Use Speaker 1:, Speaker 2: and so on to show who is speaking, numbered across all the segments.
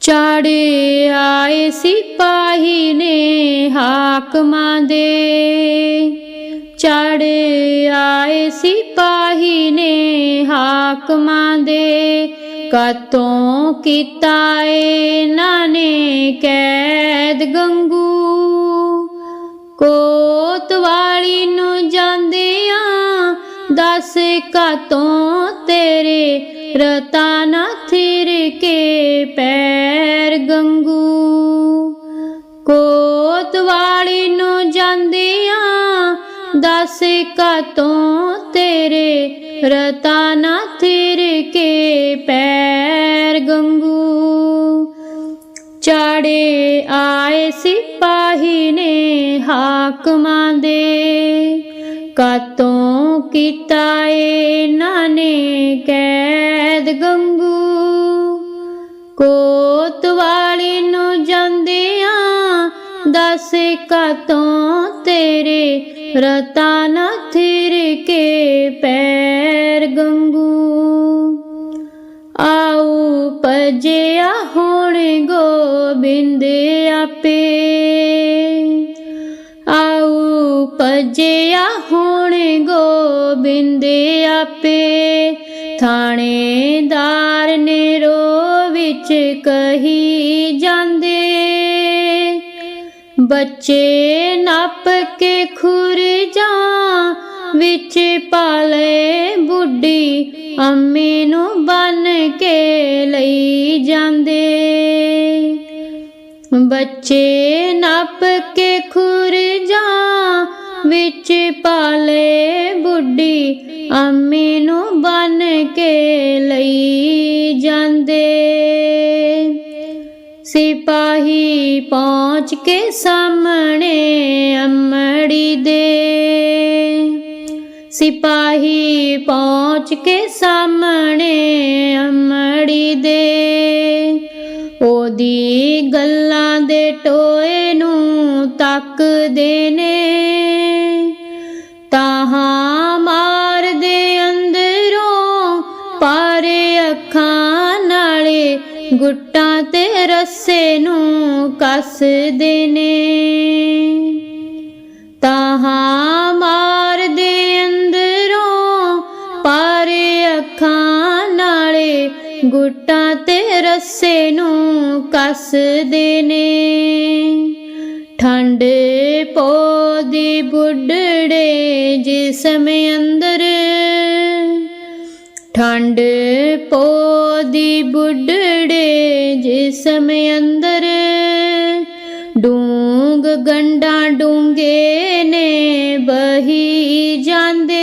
Speaker 1: ਚਾੜੇ ਆਏ ਸਿਪਾਹੀ ਨੇ ਹਾਕਮਾਂ ਦੇ। ਚਾੜੇ ਆਏ ਸਿਪਾਹੀ ਨੇ ਹਾਕਮਾਂ ਦੇ। ਕਾਤੋਂ ਕੀਤਾ ਇਹਨਾਂ ਨੇ ਕੈਦ ਗੰਗੂ। ਕੋਤਵਾਲੀ ਨੂੰ ਜਾਂਦਿਆਂ ਦੱਸ ਕਤੋਂ ਤੇਰੇ ਰਤਾ ਨਾ ਥਿਰ ਕੇ। ਪੈਰ ਗੰਗੂ ਕੋਤਵਾਲੀ ਨੂੰ ਜਾਂਦਿਆਂ ਦੱਸ ਕਾਤੋਂ ਤੇਰੇ ਰਤਾ ਨਾ ਥਿਰ ਕੇ ਪੈਰ ਗੰਗੂ। ਚਾੜੇ ਆਏ ਸਿਪਾਹੀ ਨੇ ਹਾਕਮਾਂ ਦੇ, ਕਾਤੋਂ ਕੀਤਾ ਏ ਨੇ ਕੈਦ ਗੰਗੂ। ਕੋਤਵਾਲੀ ਨੂੰ ਜਾਂਦਿਆਂ ਦੱਸ ਕਾਤੋਂ ਤੇਰੇ ਰਤਾ ਨਾ ਥਿਰ ਕੇ ਪੈਰ ਗੰਗੂ। ਆਉ ਪਜਿਆ ਹੁਣ ਗੋਬਿੰਦ ਆਪੇ। ਆਉ ਪਜਿਆ ਹੁਣ ਗੋਬਿੰਦ ਆਪੇ। ਥਾਣੇਦਾਰ ਨੇ ਰੋ ਵਿੱਚ ਕਹੀ ਜਾਂਦੇ, ਬੱਚੇ ਨੱਪ ਕੇ ਖੁਰ ਜਾ, ਵਿੱਚ ਪਾਲੇ ਬੁੱਢੀ ਅੰਮੀ ਨੂੰ ਬਨ ਕੇ ਲਈ ਜਾਂਦੇ। ਬੱਚੇ ਨੱਪ ਕੇ ਖੁਰ ਜਾ, ਵਿੱਚ ਪਾਲੇ ਬੁੱਢੀ ਅੰਮੀ ਨੂੰ ਬਨ ਕੇ ਲਈ ਜਾਂਦੇ। ਸਿਪਾਹੀ ਪਹੁੰਚ ਕੇ ਸਾਹਮਣੇ ਅੰਮੜੀ ਦੇ। ਸਿਪਾਹੀ ਪਹੁੰਚ ਕੇ ਸਾਹਮਣੇ ਅਮੜੀ ਦੇ। ਉਹਦੀ ਗੱਲਾਂ ਦੇ ਟੋਏ ਨੂੰ ਤੱਕਦੇ ਨੇ। ਗੁੱਟਾਂ ਤੇ ਰੱਸੇ ਨੂੰ ਕੱਸਦੇ ਨੇ। ਤਾਹਾਂ ਮਾਰਦੇ ਅੰਦਰੋਂ ਪਾਰੇ ਅੱਖਾਂ ਨਾਲੇ ਗੁੱਟਾਂ ਤੇ ਰੱਸੇ ਨੂੰ ਕੱਸਦੇ ਨੇ। ਠੰਡ ਪੋਦੀ ਬੁੱਢੜੇ ਜਿਸਮ ਅੰਦਰ ਠੰਡ ਪੋਦੀ ਬੁੱਢੜੇ ਜਿਸਮ ਅੰਦਰ ਡੂੰਗ ਗੰਡਾਂ ਡੂੰਗੇ ਨੇ ਬਹੀ ਜਾਂਦੇ।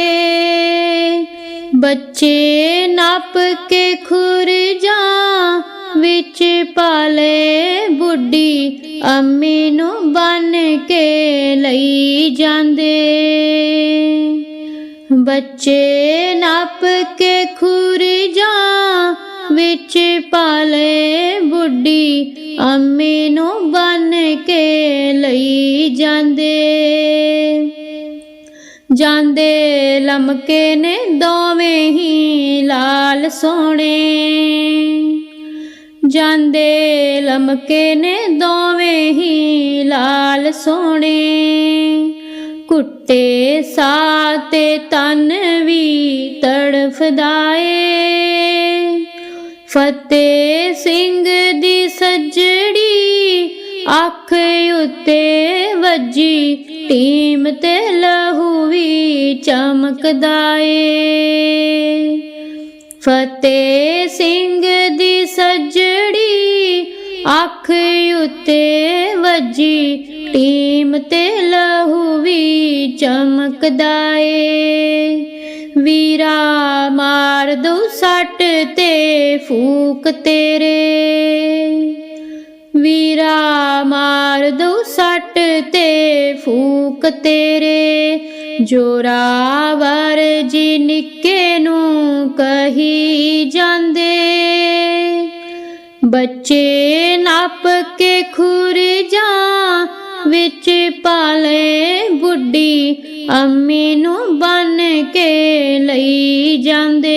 Speaker 1: ਬੱਚੇ ਨੱਪ ਕੇ ਖੁਰ ਜਾ ਵਿੱਚ ਪਾਲੇ ਬੁੱਢੀ ਅੰਮੀ ਨੂੰ ਬਨ ਕੇ ਲਈ ਜਾਂਦੇ। ਬੱਚੇ ਨੱਪ ਕੇ ਖੁਰ ਜਾ, ਵਿੱਚ ਪਾਲੇ ਬੁੱਢੀ ਅੰਮੀ ਨੂੰ ਬਨ ਕੇ ਲਈ ਜਾਂਦੇ। ਜਾਂਦੇ ਲਮਕੇ ਨੇ ਦੋਵੇਂ ਹੀ ਲਾਲ ਸੋਹਣੇ। ਜਾਂਦੇ ਲਮਕੇ ਨੇ ਦੋਵੇਂ ਹੀ ਲਾਲ ਸੋਹਣੇ। ਕੁੱਟੇ ਸਾਤੇ ਤਨ ਵੀ ਤੜਫਦਾ ਏ ਫਤਿਹ ਸਿੰਘ ਦੀ ਸੱਜੜੀ ਅੱਖ ਉੱਤੇ ਵੱਜੀ, ਟੀਮ ਤੇ ਲਹੂ ਵੀ ਚਮਕਦਾ ਏ ਫਤਿਹ ਸਿੰਘ ਦੀ ਸੱਜੜੀ ਅੱਖ ਉੱਤੇ ਵੱਜੀ, ਟੀਮ ਤੇ ਚਮਕਦਾ ਏ ਵੀਰਾ, ਮਾਰ ਦੋ ਸੱਟ ਤੇ ਫੂਕ ਤੇਰੇ। ਵੀਰਾ, ਮਾਰ ਦੋ ਸੱਟ ਤੇ ਫੂਕ ਤੇਰੇ। ਜੋਰਾਵਰ ਜੀ ਨਿੱਕੇ ਨੂੰ ਕਹੀ ਜਾਂਦੇ। ਬੱਚੇ ਨੱਪ ਕੇ ਖੁਰ ਜਾ ਵਿੱਚ ਬੁੱਢੀ ਅੰਮੀ ਨੂੰ ਬਨ ਕੇ ਲਈ ਜਾਂਦੇ।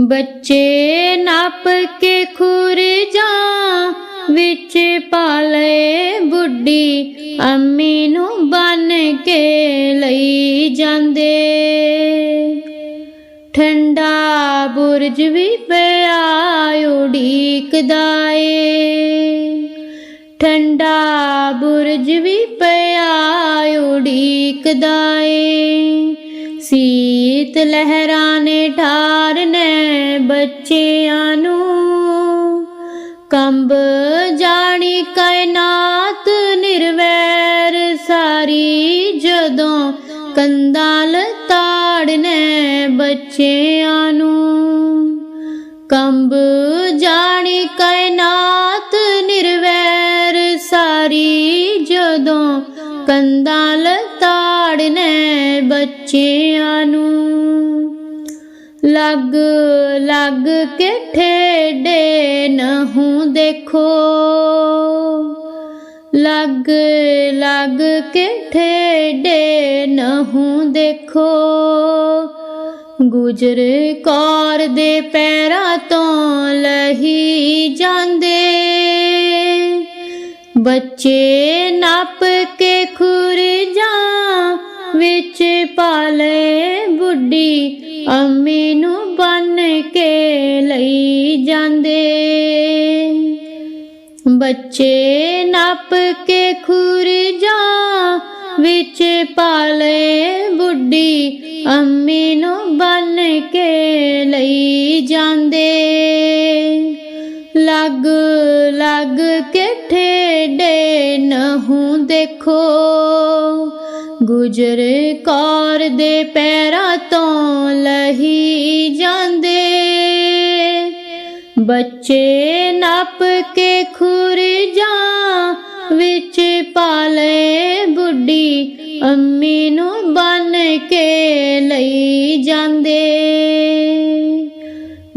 Speaker 1: ਬੱਚੇ ਨੱਪ ਕੇ ਖੁਰਜਾਂ ਵਿੱਚ ਪਾਲੇ ਬੁੱਢੀ ਅੰਮੀ ਨੂੰ ਬੰਨ ਕੇ ਲਈ ਜਾਂਦੇ। ਠੰਡਾ ਬੁਰਜ ਵੀ ਪਿਆ, ਉਡੀਕਦਾ ਏ। ਠੰਡਾ ਬੁਰਜ ਵੀ ਪਿਆ ਉਡੀਕਦਾ ਏ ਸੀਤ ਲਹਿਰਾਂ ਨੇ ਠਾਰਨੇ ਬੱਚਿਆਂ ਨੂੰ। ਕੰਬ ਜਾਣੀ ਕਾਇਨਾਤ ਨਿਰਵੈਰ ਸਾਰੀ ਜਦੋਂ ਕੰਦਾਲ ਤਾੜਨੇ ਬੱਚਿਆਂ ਨੂੰ। ਕੰਬ ਜਾਣੀ ਕਾਇ ਲੱਗ ਲੱਗ ਕੇ ਠੇਡੇ ਨਹੂ ਦੇਖੋ? ਲੱਗ ਲੱਗ ਕੇ ਠੇਡੇ ਨਹੂ ਦੇਖੋ? ਗੁਜਰ ਕੌਰ ਦੇ ਪੈਰਾਂ ਤੋਂ ਲਹੀ ਜਾਂਦੇ। ਬੱਚੇ ਨੱਪ ਲਈ ਜਾਂਦੇ। ਬੱਚੇ ਨੱਪ ਕੇ ਖੁਰਜਾਂ ਵਿੱਚ ਪਾਲੇ ਬੁੱਢੀ ਅੰਮੀ ਨੂੰ ਬੰਨ ਕੇ ਲਈ ਜਾਂਦੇ। ਲੱਗ ਲੱਗ ਕੇ ਠੇਡੇ ਨਹੂ ਦੇਖੋ। ਗੁਜਰ ਕੌਰ ਦੇ ਪੈਰਾਂ ਬੱਚੇ ਨਪ ਕੇ ਖੁਰਜਾਂ ਵਿੱਚ ਪਾਲੇ ਬੁੱਢੀ, ਅੰਮੀ ਨੂੰ ਬੰਨ ਕੇ ਲਈ ਜਾਂਦੇ।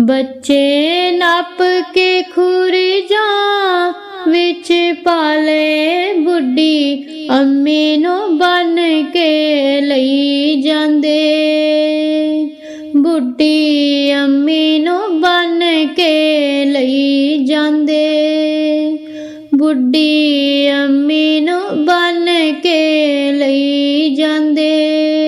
Speaker 1: ਬੱਚੇ ਨਪ ਕੇ ਖੁਰਜਾਂ ਵਿੱਚ ਪਾਲੇ ਬੁੱਢੀ, ਅੰਮੀ ਨੂੰ ਬੰਨ ਕੇ ਲਈ ਜਾਂਦੇ। ਬੁੱਢੀ, ਅੰਮੀ ਨੂੰ ਬੰਨ ਕੇ ਲਈ ਜਾਂਦੇ। ਬੁੱਢੀ ਅੰਮੀ ਨੂੰ ਬਨ ਕੇ ਲਈ ਜਾਂਦੇ।